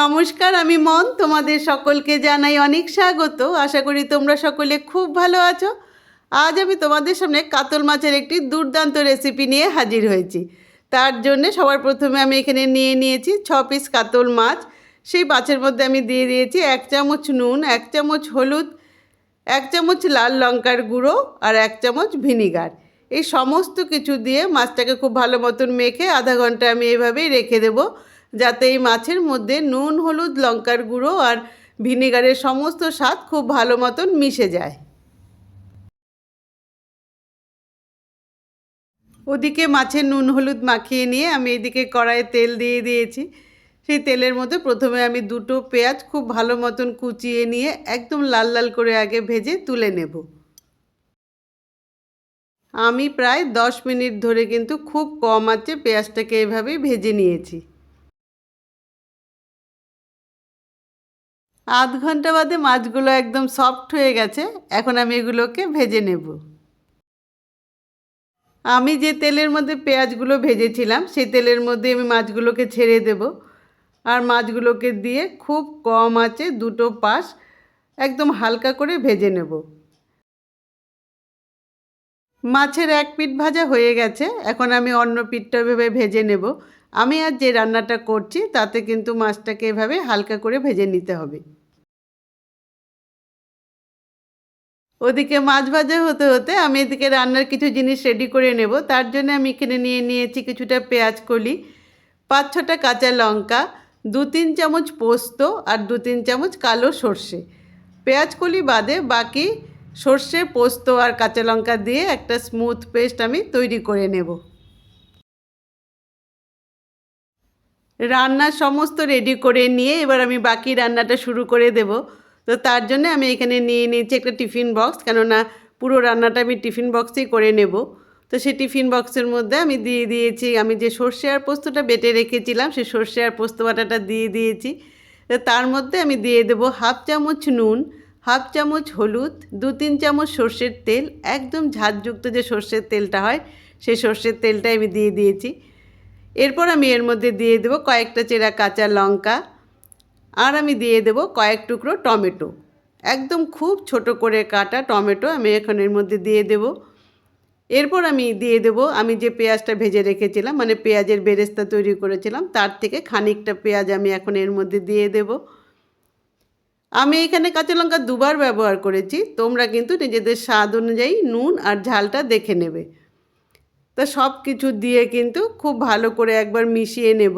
নমস্কার, আমি মন। তোমাদের সকলকে জানাই অনেক স্বাগত। আশা করি তোমরা সকলে খুব ভালো আছো। আজ আমি তোমাদের সামনে কাতল মাছের একটি দুর্দান্ত রেসিপি নিয়ে হাজির হয়েছি। তার জন্য সবার প্রথমে আমি এখানে নিয়ে নিয়েছি ছ পিস কাতল মাছ। সেই মাছের মধ্যে আমি দিয়ে দিয়েছি এক চামচ নুন, এক চামচ হলুদ, এক চামচ লাল লঙ্কার গুঁড়ো আর এক চামচ ভিনিগার। এই সমস্ত কিছু দিয়ে মাছটাকে খুব ভালো মতন মেখে আধা ঘণ্টা আমি এভাবেই রেখে দেবো। যাতে এই মাছের মধ্যে নুন, হলুদ, লঙ্কার গুঁড়ো আর ভিনিগারের সমস্ত স্বাদ খুব ভালো মতন মিশে যায়। ওদিকে মাছের নুন, হলুদ মাখিয়ে নিয়ে আমি এদিকে কড়াইয়ে তেল দিয়ে দিয়েছি। সেই তেলের মধ্যে প্রথমে আমি দুটো পেঁয়াজ খুব ভালো মতন কুচিয়ে নিয়ে একদম লাল লাল করে আগে ভেজে তুলে নেব। আমি প্রায় দশ মিনিট ধরে কিন্তু খুব কম আছে পেঁয়াজটাকে এভাবেই ভেজে নিয়েছি। আধ ঘণ্টা বাদে মাছগুলো একদম সফট হয়ে গেছে। এখন আমি এগুলোকে ভেজে নেব। আমি যে তেলের মধ্যে পেঁয়াজগুলো ভেজেছিলাম, সেই তেলের মধ্যে আমি মাছগুলোকে ছেড়ে দেব। আর মাছগুলোকে দিয়ে খুব কম আছে দুটো পাশ একদম হালকা করে ভেজে নেব। মাছের এক পিঠ ভাজা হয়ে গেছে। এখন আমি অন্য পিঠটা ভেবে ভেজে নেব। আমি আর যে রান্নাটা করছি, তাতে কিন্তু মাছটাকে এভাবে হালকা করে ভেজে নিতে হবে। ওদিকে মাছ ভাজা হতে হতে আমি এদিকে রান্নার কিছু জিনিস রেডি করে নেব। তার জন্য আমি এখানে নিয়ে নিয়েছি কিছুটা পেঁয়াজ কলি, পাঁচ ছটা কাঁচা লঙ্কা, দু তিন চামচ পোস্ত আর দু তিন চামচ কালো সর্ষে। পেঁয়াজ কলি বাদে বাকি সর্ষে, পোস্ত আর কাঁচা লঙ্কা দিয়ে একটা স্মুথ পেস্ট আমি তৈরি করে নেব। রান্নার সমস্ত রেডি করে নিয়ে এবার আমি বাকি রান্নাটা শুরু করে দেব। তো তার জন্য আমি এখানে নিয়ে নিয়েছি একটা টিফিন বক্স, কেননা পুরো রান্নাটা আমি টিফিন বক্সেই করে নেব। তো সেই টিফিন বক্সের মধ্যে আমি দিয়ে দিয়েছি, আমি যে সর্ষে আর পোস্তটা বেটে রেখেছিলাম, সেই সর্ষে আর পোস্ত বাটাটা দিয়ে দিয়েছি। তো তার মধ্যে আমি দিয়ে দেবো হাফ চামচ নুন, হাফ চামচ হলুদ, দু তিন চামচ সর্ষের তেল, একদম ঝাঁঝযুক্ত যে সর্ষের তেলটা হয়, সেই সর্ষের তেলটাই আমি দিয়ে দিয়েছি। এরপর আমি এর মধ্যে দিয়ে দেবো কয়েকটা চেরা কাঁচা লঙ্কা আর আমি দিয়ে দেবো কয়েক টুকরো টমেটো। একদম খুব ছোট করে কাটা টমেটো আমি এখন এর মধ্যে দিয়ে দেব। এরপর আমি দিয়ে দেব, আমি যে পেঁয়াজটা ভেজে রেখেছিলাম মানে পেঁয়াজের বেরেস্তা তৈরি করেছিলাম, তার থেকে খানিকটা পেঁয়াজ আমি এখন এর মধ্যে দিয়ে দেব। আমি এখানে কাঁচা লঙ্কা দুবার ব্যবহার করেছি, তোমরা কিন্তু নিজেদের স্বাদ অনুযায়ী নুন আর ঝালটা দেখে নেবে। তা সব কিছু দিয়ে কিন্তু খুব ভালো করে একবার মিশিয়ে নেব।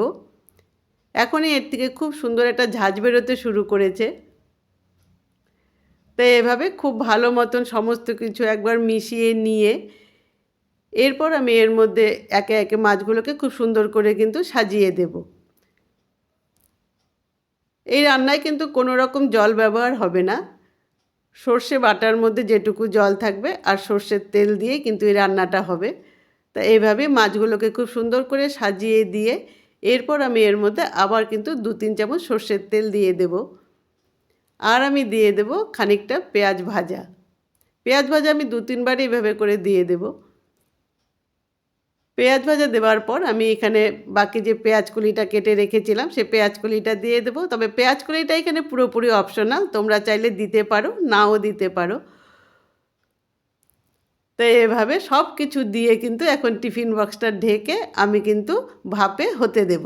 এখনই এর থেকে খুব সুন্দর একটা ঝাঁঝ বেরোতে শুরু করেছে। তাই এভাবে খুব ভালো মতন সমস্ত কিছু একবার মিশিয়ে নিয়ে এরপর আমি এর মধ্যে একে একে মাছগুলোকে খুব সুন্দর করে কিন্তু সাজিয়ে দেব। এই রান্নায় কিন্তু কোনো রকম জল ব্যবহার হবে না। সর্ষে বাটার মধ্যে যেটুকু জল থাকবে আর সর্ষের তেল দিয়ে কিন্তু এই রান্নাটা হবে। তা এইভাবে মাছগুলোকে খুব সুন্দর করে সাজিয়ে দিয়ে এরপর আমি এর মধ্যে আবার কিন্তু দু তিন চামচ সর্ষের তেল দিয়ে দেব। আর আমি দিয়ে দেব খানিকটা পেঁয়াজ ভাজা। পেঁয়াজ ভাজা আমি দু তিনবার এইভাবে করে দিয়ে দেব। পেঁয়াজ ভাজা দেওয়ার পর আমি এখানে বাকি যে পেঁয়াজ কলিটা কেটে রেখেছিলাম, সে পেঁয়াজ কলিটা দিয়ে দেবো। তবে পেঁয়াজ কলিটা এখানে পুরোপুরি অপশনাল তোমরা চাইলে দিতে পারো, নাও দিতে পারো। তো এভাবে সব কিছু দিয়ে কিন্তু এখন টিফিন বক্সটা ঢেকে আমি কিন্তু ভাপে হতে দেব।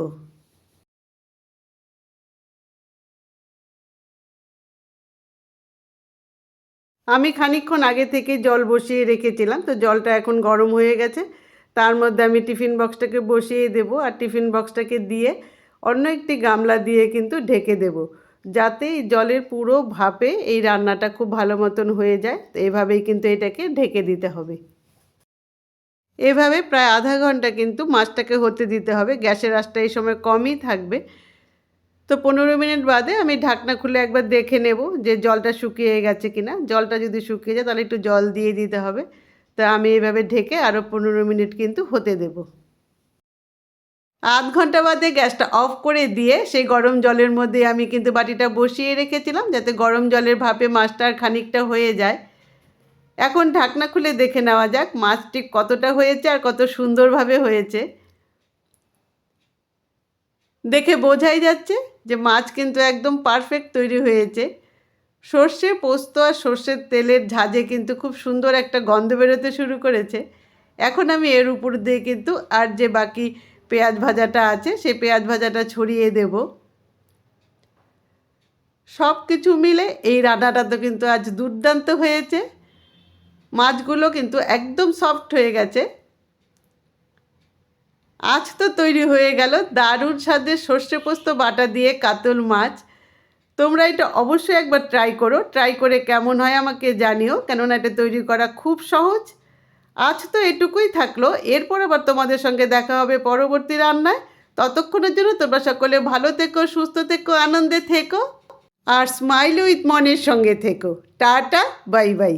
আমি খানিকক্ষণ আগে থেকে জল বসিয়ে রেখেছিলাম, তো জলটা এখন গরম হয়ে গেছে। তার মধ্যে আমি টিফিন বক্সটাকে বসিয়ে দেব আর টিফিন বক্সটাকে দিয়ে অন্য একটি গামলা দিয়ে কিন্তু ঢেকে দেব। যাতে জলের পুরো ভাপে এই রান্নাটা খুব ভালো মতন হয়ে যায় তো এভাবেই কিন্তু এটাকে ঢেকে দিতে হবে। এভাবে প্রায় আধা ঘণ্টা কিন্তু মাছটাকে হতে দিতে হবে, গ্যাসের আঁচটা এই সময় কমই থাকবে। তো পনেরো মিনিট বাদে আমি ঢাকনা খুলে একবার দেখে নেব যে জলটা শুকিয়ে গেছে কিনা। জলটা যদি শুকিয়ে যায় তাহলে একটু জল দিয়ে দিতে হবে। তা আমি এভাবে ঢেকে আরও পনেরো মিনিট কিন্তু হতে দেব। আধ ঘণ্টা বাদে গ্যাসটা অফ করে দিয়ে সেই গরম জলের মধ্যে আমি কিন্তু বাটিটা বসিয়ে রেখেছিলাম যাতে গরম জলের ভাপে মাছটা আর খানিকটা হয়ে যায়। এখন ঢাকনা খুলে দেখে নেওয়া যাক মাছটি কতটা হয়েছে আর কত সুন্দরভাবে হয়েছে। দেখে বোঝাই যাচ্ছে যে মাছ কিন্তু একদম পারফেক্ট তৈরি হয়েছে। সর্ষে পোস্ত আর সর্ষের তেলের ঝাঁজে কিন্তু খুব সুন্দর একটা গন্ধ বেরোতে শুরু করেছে। এখন আমি এর উপর দিয়ে কিন্তু আর যে বাকি পেঁয়াজ ভাজাটা আছে সেই পেঁয়াজ ভাজাটা ছড়িয়ে দেব। সব কিছু মিলে এই রান্নাটা তো কিন্তু আজ দুর্দান্ত হয়েছে। মাছগুলো কিন্তু একদম সফট হয়ে গেছে। আজ তো তৈরি হয়ে গেল দারুণ স্বাদের সর্ষে পোস্ত বাটা দিয়ে কাতল মাছ। তোমরা এটা অবশ্যই একবার ট্রাই করো। ট্রাই করে কেমন হয় আমাকে জানিও, কেননা এটা তৈরি করা খুব সহজ। আজ তো এটুকুই থাকল। এরপর আবার তোমাদের সঙ্গে দেখা হবে পরবর্তী রান্নায়। ততক্ষণের জন্য তোমরা সকলে ভালো থেকো, সুস্থ থেকো, আনন্দে থেকো, আর স্মাইল উইথ মনের সঙ্গে থেকো। Tata, bye bye.